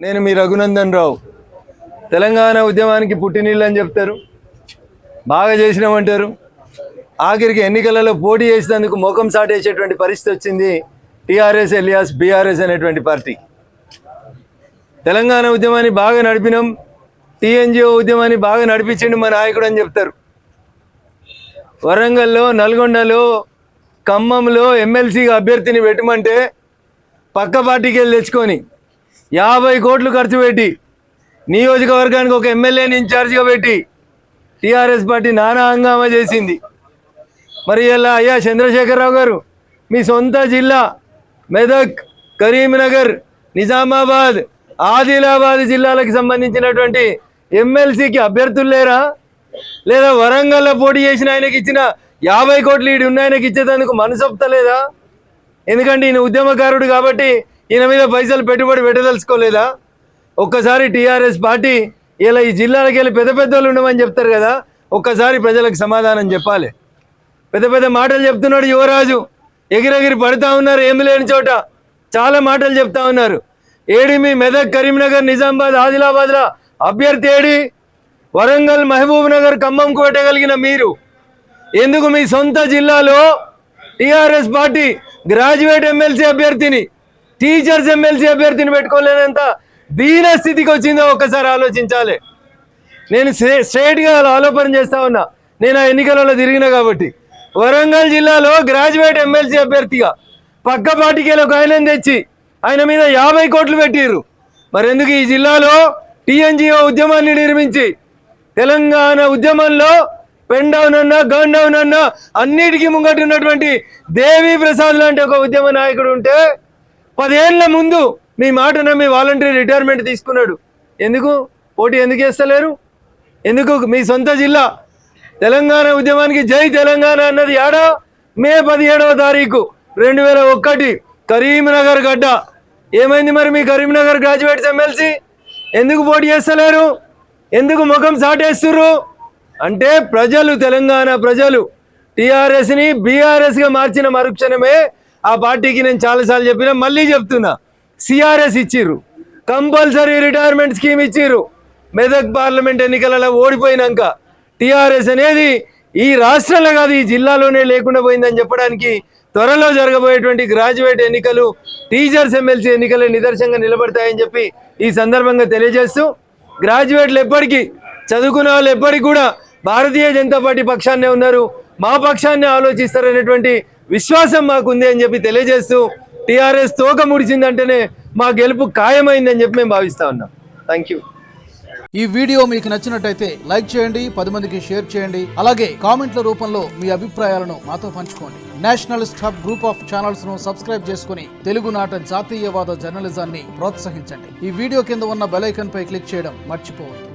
నేను మీ రఘునందన్ రావు. తెలంగాణ ఉద్యమానికి పుట్టినీళ్ళు అని చెప్తారు. బాగా చేసినామంటారు ఆఖరికి ఎన్నికలలో పోటీ చేసినందుకు ముఖం సాటేసేటువంటి పరిస్థితి వచ్చింది టీఆర్ఎస్ ఎలియాస్ బీఆర్ఎస్ అనేటువంటి పార్టీ. తెలంగాణ ఉద్యమాన్ని బాగా నడిపినాం. టీఎన్జిఓ ఉద్యమాన్ని బాగా నడిపించిండు మా నాయకుడు అని చెప్తారు. వరంగల్లో నల్గొండలో ఖమ్మంలో ఎమ్మెల్సీగా అభ్యర్థిని పెట్టమంటే పక్క పార్టీకి వెళ్ళి తెచ్చుకొని యాభై కోట్లు ఖర్చు పెట్టి నియోజకవర్గానికి ఒక ఎమ్మెల్యేని ఇన్ఛార్జిగా పెట్టి టీఆర్ఎస్ పార్టీ నానా హంగామా చేసింది. మరి ఇలా అయ్యా చంద్రశేఖరరావు గారు మీ సొంత జిల్లా మెదక్ కరీంనగర్ నిజామాబాద్ ఆదిలాబాద్ జిల్లాలకు సంబంధించినటువంటి ఎమ్మెల్సీకి అభ్యర్థులు లేరా? లేదా వరంగల్లో పోటీ చేసిన ఆయనకి ఇచ్చిన యాభై కోట్లు ఈడు ఉన్న ఆయనకి ఇచ్చేందుకు మనసొప్తలేదా ఎందుకంటే ఈయన ఉద్యమకారుడు కాబట్టి ఈయన మీద పైసలు పెట్టుబడి పెట్టదలుచుకోలేదా? ఒక్కసారి టీఆర్ఎస్ పార్టీ ఇలా ఈ జిల్లాలకు వెళ్ళి పెద్ద పెద్ద వాళ్ళు ఉండమని చెప్తారు కదా ఒక్కసారి ప్రజలకు సమాధానం చెప్పాలి. పెద్ద పెద్ద మాటలు చెప్తున్నాడు యువరాజు. ఎగిరెగిరి పడుతూ ఉన్నారు ఏమి లేని చోట. చాలా మాటలు చెప్తా ఉన్నారు. ఏడి మీ మెదక్ కరీంనగర్ నిజామాబాద్ ఆదిలాబాద్ల అభ్యర్థి ఏడి? వరంగల్ మహబూబ్ నగర్ ఖమ్మం కోటగలిగిన మీరు. ఎందుకు మీ సొంత జిల్లాలో టీఆర్ఎస్ పార్టీ గ్రాడ్యుయేట్ ఎమ్మెల్సీ అభ్యర్థిని? టీచర్స్ ఎమ్మెల్సీ అభ్యర్థిని పెట్టుకోలేనంత దీన స్థితికి వచ్చిందో ఒక్కసారి ఆలోచించాలి. నేను స్ట్రేట్గా స్ట్రైట్గా ఆలోపన చేస్తా ఉన్నా. నేను ఆ ఎన్నికలలో తిరిగిన కాబట్టి. వరంగల్ జిల్లాలో గ్రాడ్యుయేట్ ఎమ్మెల్సీ అభ్యర్థిగా పక్క పార్టీకి ఒక ఆయన తెచ్చి ఆయన మీద యాభై కోట్లు పెట్టిర్రు. మరి ఎందుకు ఈ జిల్లాలో టీఎన్జిఓ ఉద్యమాన్ని నిర్మించి తెలంగాణ ఉద్యమంలో పెన్ డౌన్ అన్నా గన్ డౌన్ అన్నా అన్నిటికీ ముంగట ఉన్నటువంటి దేవి ప్రసాద్ లాంటి ఒక ఉద్యమ నాయకుడు ఉంటే పదేళ్ళ ముందు మీ మాట నమ్మి వాలంటరీ రిటైర్మెంట్ తీసుకున్నాడు. ఎందుకు? పోటీ ఎందుకు వేస్తలేరు ఎందుకు మీ సొంత జిల్లా? తెలంగాణ ఉద్యమానికి జై తెలంగాణ అన్నది ఏడా మే పదిహేడవ తారీఖు రెండు వేల ఒకటి కరీంనగర్ గడ్డ. ఏమైంది మరి మీ కరీంనగర్ గ్రాడ్యుయేట్స్ ఎమ్మెల్సీ? ఎందుకు పోటీ చేస్తలేరు? ఎందుకు ముఖం సాటేస్తుర్రు? అంటే ప్రజలు తెలంగాణ ప్రజలు టీఆర్ఎస్ని బీఆర్ఎస్గా మార్చిన మరుక్షణమే ఆ పార్టీకి నేను చాలాసార్లు చెప్పినా మళ్ళీ చెప్తున్నా. సిఆర్ఎస్ ఇచ్చిర్రు. కంపల్సరీ రిటైర్మెంట్ స్కీమ్ ఇచ్చిర్రు. మెదక్ పార్లమెంట్ ఎన్నికలలో ఓడిపోయినాక టీఆర్ఎస్ అనేది ఈ రాష్ట్రంలో కాదు ఈ జిల్లాలోనే లేకుండా పోయిందని చెప్పడానికి త్వరలో జరగబోయేటువంటి గ్రాడ్యుయేట్ ఎన్నికలు టీచర్స్ ఎమ్మెల్సీ ఎన్నికలు నిదర్శనంగా నిలబడతాయని చెప్పి ఈ సందర్భంగా తెలియజేస్తూ గ్రాడ్యుయేట్లు ఎప్పటికీ చదువుకున్న వాళ్ళు ఎప్పటికి కూడా భారతీయ జనతా పార్టీ పక్షాన్నే ఉన్నారు. మా పక్షాన్ని ఆలోచిస్తారనేటువంటి విశ్వాసం మాకుంది అని చెప్పి తెలియజేస్తూ టీఆర్ఎస్ తోక ముడిచిందంటేనే మా గెలుపు ఖాయమైందని చెప్పి మేము భావిస్తా ఉన్నాం. థ్యాంక్ యూ ఈ వీడియో మీకు నచ్చినట్టయితే లైక్ చేయండి పది మందికి షేర్ చేయండి అలాగే కామెంట్ల రూపంలో మీ అభిప్రాయాలను మాతో పంచుకోండి. నేషనలిస్ట్ హబ్ గ్రూప్ ఆఫ్ ఛానల్స్ను సబ్స్క్రైబ్ చేసుకుని తెలుగునాట జాతీయవాద జర్నలిజాన్ని ప్రోత్సహించండి. ఈ వీడియో కింద ఉన్న బెల్ పై క్లిక్ చేయడం మర్చిపోవద్దు.